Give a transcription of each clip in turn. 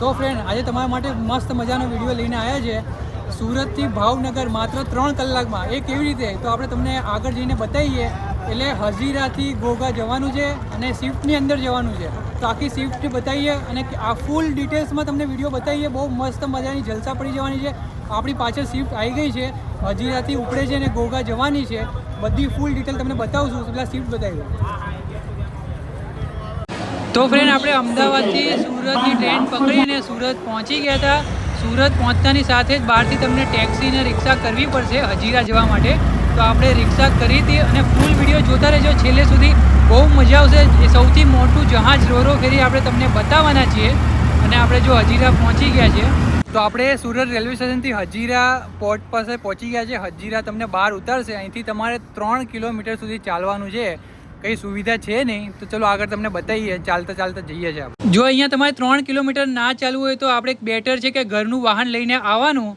તો ફ્રેન્ડ આજે તમારા માટે મસ્ત મજાનો વીડિયો લઈને આવ્યા છે. સુરતથી ભાવનગર માત્ર ત્રણ કલાકમાં. એ કેવી રીતે? તો આપણે તમને આગળ જઈને બતાવીએ. એટલે હજીરાથી ગોગા જવાનું છે અને સ્વિફ્ટની અંદર જવાનું છે. તો આખી સ્વિફ્ટ બતાવીએ અને આ ફૂલ ડિટેલ્સમાં તમને વીડિયો બતાવીએ. બહુ મસ્ત મજાની જલસા પડી જવાની છે. આપણી પાછળ સ્વિફ્ટ આવી ગઈ છે. હજીરાથી ઉપડે છે અને ગોગા જવાની છે. બધી ફૂલ ડિટેલ તમને બતાવશું પેલા સ્વિફ્ટ બતાવી તો ફ્રેન્ડ આપણે અમદાવાદથી સુરતની ટ્રેન પકડીને સુરત પહોંચી ગયા હતા. સુરત પહોંચતાની સાથે જ બહારથી તમને ટેક્સી ને રિક્ષા કરવી પડશે હજીરા જવા માટે. તો આપણે રિક્ષા કરી હતી અને ફૂલ વીડિયો જોતા રહેજો. છેલ્લે સુધી બહુ મજા આવશે. એ સૌથી મોટું જહાજ રોરો ફેરી આપણે તમને બતાવવાના છીએ. અને આપણે જો હજીરા પહોંચી ગયા છે, તો આપણે સુરત રેલવે સ્ટેશનથી હજીરા પોર્ટ પાસે પહોંચી ગયા છે. હજીરા તમને બહાર ઉતારશે. અહીંથી તમારે ત્રણ કિલોમીટર સુધી ચાલવાનું છે. કઈ સુવિધા છે નહીં તો ચલો આગળ તમને બતાવીએ ચાલતા ચાલતા જઈએ છીએ આપણે. જો અહીંયા તમારે ત્રણ કિલોમીટર ના ચાલવું હોય તો આપણે એક બેટર છે કે ઘરનું વાહન લઈને આવવાનું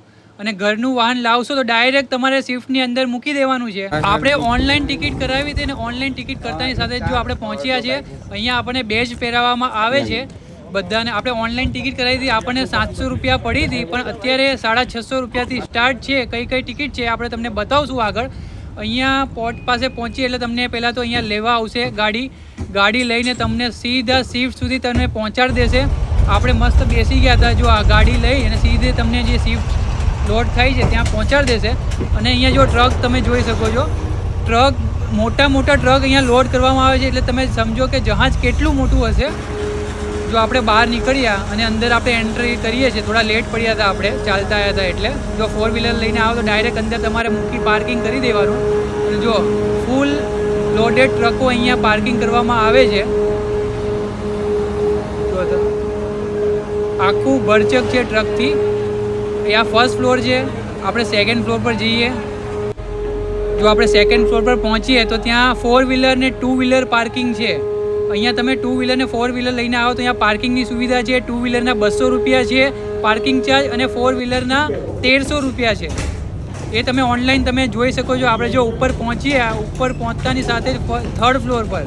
અને ઘરનું વાહન લાવશો તો ડાયરેક્ટ તમારે સ્વિફ્ટની અંદર મૂકી દેવાનું છે. આપણે ઓનલાઈન ટિકિટ કરાવી હતી અને ઓનલાઈન ટિકિટ કરતાની સાથે જો આપણે પહોંચ્યા છે. અહીંયા આપણને બેજ ફેરવવામાં આવે છે. બધાને આપણે ઓનલાઈન ટિકિટ કરાવી હતી આપણને સાતસો રૂપિયા પડી હતી પણ અત્યારે સાડા છસો રૂપિયાથી સ્ટાર્ટ છે કઈ કઈ ટિકિટ છે આપણે તમને બતાવશું આગળ. અહીંયા પોર્ટ પાસે પહોંચી, એટલે તમને પહેલાં તો અહીંયા લેવા આવશે ગાડી. ગાડી લઈને તમને સીધા શિફ્ટ સુધી તમને પહોંચાડી દેશે. આપણે મસ્ત બેસી ગયા હતા જો આ ગાડી લઈ અને સીધે તમને જે શિફ્ટ લોડ થાય છે ત્યાં પહોંચાડી દેશે. અને અહીંયા જો ટ્રક તમે જોઈ શકો છો, ટ્રક મોટા મોટા ટ્રક અહીંયા લોડ કરવામાં આવે છે, એટલે તમે સમજો કે જહાજ કેટલું મોટું હશે. જો આપણે બહાર નીકળ્યા અને અંદર આપણે એન્ટ્રી કરીએ છીએ, થોડા લેટ પડ્યા હતા આપણે, ચાલતા આવ્યા હતા એટલે. જો ફોર વ્હીલર લઈને આવો તો ડાયરેક્ટ અંદર તમારે મૂકી પાર્કિંગ કરી દેવાનું. અને જો ફૂલ લોડેડ ટ્રકો અહીંયા પાર્કિંગ કરવામાં આવે છે. જો આખું ભરચક છે ટ્રકથી અહીંયા ફર્સ્ટ ફ્લોર છે, આપણે સેકન્ડ ફ્લોર પર જઈએ. જો આપણે સેકન્ડ ફ્લોર પર પહોંચીએ તો ત્યાં ફોર વ્હીલર ને ટુ વ્હીલર પાર્કિંગ છે. અહીંયા તમે ટુ વ્હીલર ને ફોર વ્હીલર લઈને આવો તો અહીંયા પાર્કિંગની સુવિધા છે. ટુ વ્હીલરના બસો રૂપિયા છે પાર્કિંગ ચાર્જ અને ફોર વ્હીલરના તેરસો રૂપિયા છે. એ તમે ઓનલાઈન તમે જોઈ શકો છો. આપણે જો ઉપર પહોંચીએ ઉપર પહોંચતાની સાથે થર્ડ ફ્લોર પર.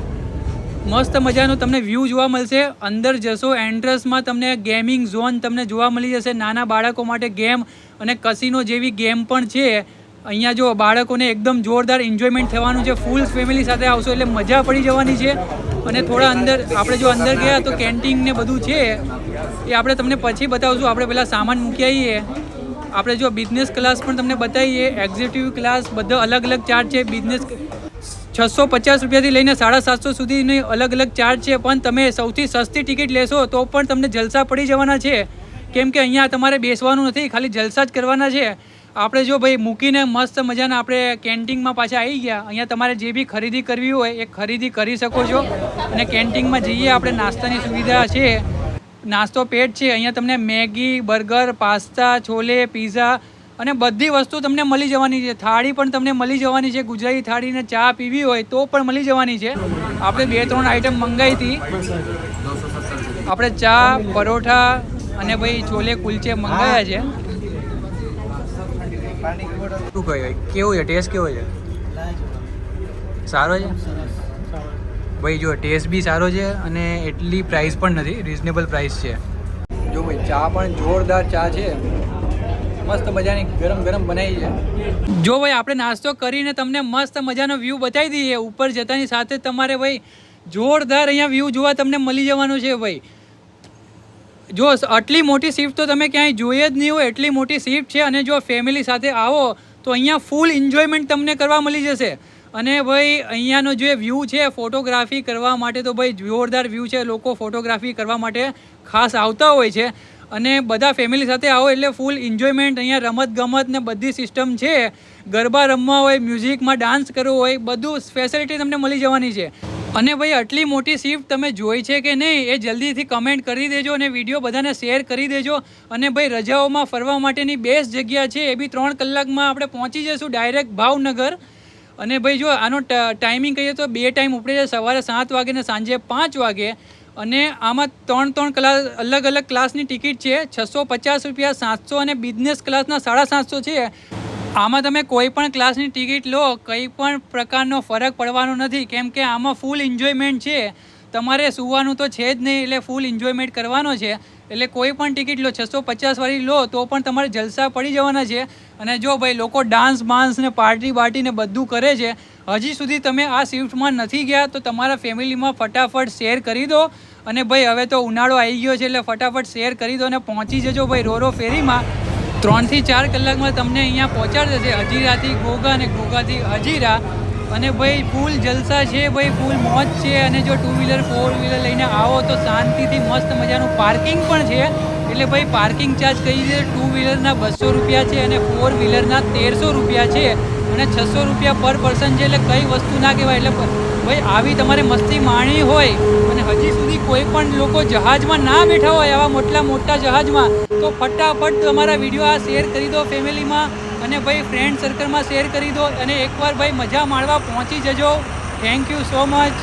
મસ્ત મજાનો તમને વ્યૂ જોવા મળશે. અંદર જશો એન્ટ્રન્સમાં તમને ગેમિંગ ઝોન તમને જોવા મળી જશે. નાના બાળકો માટે ગેમ અને કસિનો જેવી ગેમ પણ છે. અહીંયા જો બાળકોને એકદમ જોરદાર એન્જોયમેન્ટ થવાનું છે. ફૂલ ફેમિલી સાથે આવશો એટલે મજા પડી જવાની છે. અને થોડા અંદર, આપણે જો અંદર ગયા તો કેન્ટીન ને બધું છે. એ આપણે તમને પછી બતાવશું. આપણે પહેલાં સામાન મૂકી આવીએ. આપણે જો બિઝનેસ ક્લાસ પણ તમને બતાવીએ. એક્ઝિક્યુટિવ ક્લાસ બધા અલગ અલગ ચાર્જ છે. બિઝનેસ છસો પચાસ રૂપિયાથી લઈને સાડા સાતસો સુધીની અલગ અલગ ચાર્જ છે. પણ તમે સૌથી સસ્તી ટિકિટ લેશો તો પણ તમને જલસા પડી જવાના છે. કેમ કે અહીંયા તમારે બેસવાનું નથી, ખાલી જલસા જ કરવાના છે. આપણે જો ભાઈ મૂકીને મસ્ત મજાના આપણે કેન્ટીનમાં પાછા આવી ગયા. અહીંયા તમારે જે બી ખરીદી કરવી હોય એ ખરીદી કરી શકો છો. અને કેન્ટીનમાં જઈએ, આપણે નાસ્તાની સુવિધા છે. નાસ્તો પેટ છે. અહીંયા તમને Maggi, burger, pasta, chole, pizza અને બધી વસ્તુ તમને મળી જવાની છે. થાળી પણ તમને મળી જવાની છે. ગુજરાતી થાળીને ચા પીવી હોય તો પણ મળી જવાની છે. આપણે બે, ત્રણ આઈટમ મંગાવી હતી. આપણે ચા, પરોઠા અને ભાઈ છોલે કુલચે મંગાવ્યા છે. શું કહ્યું? કેવું છે? ટેસ્ટ કેવો છે? સારો છે? ભાઈ, જો ટેસ્ટ બી સારો છે અને એટલી પ્રાઇસ પણ નથી રિઝનેબલ પ્રાઇસ છે. જો ભાઈ, ચા પણ જોરદાર ચા છે. મસ્ત મજાની ગરમ ગરમ બનાવી છે. જો ભાઈ, આપણે નાસ્તો કરીને તમને મસ્ત મજાનો વ્યૂ બતાવી દઈએ. ઉપર જતાની સાથે તમારે ભાઈ, જોરદાર અહીંયા વ્યૂ જોવા તમને મળી જવાનું છે ભાઈ. જો આટલી મોટી શિફ્ટ તો તમે ક્યાંય જોઈએ જ નહીં હોય એટલી મોટી શિફ્ટ છે અને જો ફેમિલી સાથે આવો, તો અહીંયા ફૂલ એન્જોયમેન્ટ તમને કરવા મળી જશે. અને ભાઈ, અહીંયાનો જે વ્યૂ છે ફોટોગ્રાફી કરવા માટે તો ભાઈ જોરદાર વ્યૂ છે, લોકો ફોટોગ્રાફી કરવા માટે ખાસ આવતા હોય છે. અને બધા ફેમિલી સાથે આવો એટલે ફૂલ એન્જોયમેન્ટ અહીંયા રમત ગમત ને બધી સિસ્ટમ છે. ગરબા રમવા હોય મ્યુઝિકમાં ડાન્સ કરવો હોય, બધું ફેસિલિટી તમને મળી જવાની છે. અને ભાઈ, આટલી મોટી શિફ્ટ તમે જોઈ છે કે નહીં, એ જલ્દીથી કમેન્ટ કરી દેજો અને વીડિયો બધાને શેર કરી દેજો. અને ભાઈ, રજાઓમાં ફરવા માટેની બેસ્ટ જગ્યા છે એ બી ત્રણ કલાકમાં આપણે પહોંચી જઈશું ડાયરેક્ટ ભાવનગર. અને ભાઈ, જો આનો ટાઈમિંગ કહીએ તો બે ટાઈમ ઉપડે છે, સવારે સાત વાગે ને સાંજે પાંચ વાગે. અને આમાં ત્રણ ત્રણ ક્લાસ અલગ અલગ ક્લાસની ટિકિટ છે. છસો પચાસ રૂપિયા સાતસો અને બિઝનેસ ક્લાસના સાડા સાતસો છે. આમાં તમે કોઈ પણ ક્લાસની ટિકિટ લો, કંઈ પણ પ્રકારનો ફરક પડવાનો નથી. કેમ કે આમાં ફૂલ એન્જોયમેન્ટ છે. તમારે સુવાનું તો છે જ નહીં, એટલે ફૂલ એન્જોયમેન્ટ કરવાનો છે. એટલે કોઈ પણ ટિકિટ લો, છસો પચાસવાળી લો, તો પણ તમારે જલસા પડી જવાના છે. અને જો ભાઈ લોકો ડાન્સ બાન્સ ને પાર્ટી બાર્ટીને બધું કરે છે, હજી સુધી તમે આ શિફ્ટમાં નથી ગયા, તો તમારા ફેમિલીમાં ફટાફટ શેર કરી દો. અને ભાઈ હવે તો ઉનાળો આવી ગયો છે, એટલે ફટાફટ શેર કરી દો અને પહોંચી જજો ભાઈ રોરો ફેરીમાં. ત્રણથી ચાર કલાકમાં તમને અહીંયા પહોંચાડી દેશે. હજીરાથી ઘોઘા અને ઘોઘાથી હજીરા અને ભાઈ, ફૂલ જલસા છે ભાઈ, ફૂલ મોજ છે. અને જો ટુ વ્હીલર ફોર વ્હીલર લઈને આવો તો શાંતિથી મસ્ત મજાનું પાર્કિંગ પણ છે. એટલે ભાઈ પાર્કિંગ ચાર્જ કહી દે ટુ વ્હીલરના બસો રૂપિયા છે અને ફોર વ્હીલરના તેરસો રૂપિયા છે. અને છસો રૂપિયા પર પર્સન છે એટલે કઈ વસ્તુ ના કહેવાય. એટલે ભાઈ, આવી તમારે મસ્તી માણી હોય અને હજી સુધી કોઈ પણ લોકો જહાજમાં ના બેઠા હોય આવા મોટા મોટા જહાજમાં, તો ફટાફટ તમારા વીડિયો આ શેર કરી દો ફેમિલીમાં અને ભાઈ ફ્રેન્ડ સર્કલમાં શેર કરી દો અને એકવાર ભાઈ, મજા માણવા પહોંચી જજો. Thank you so much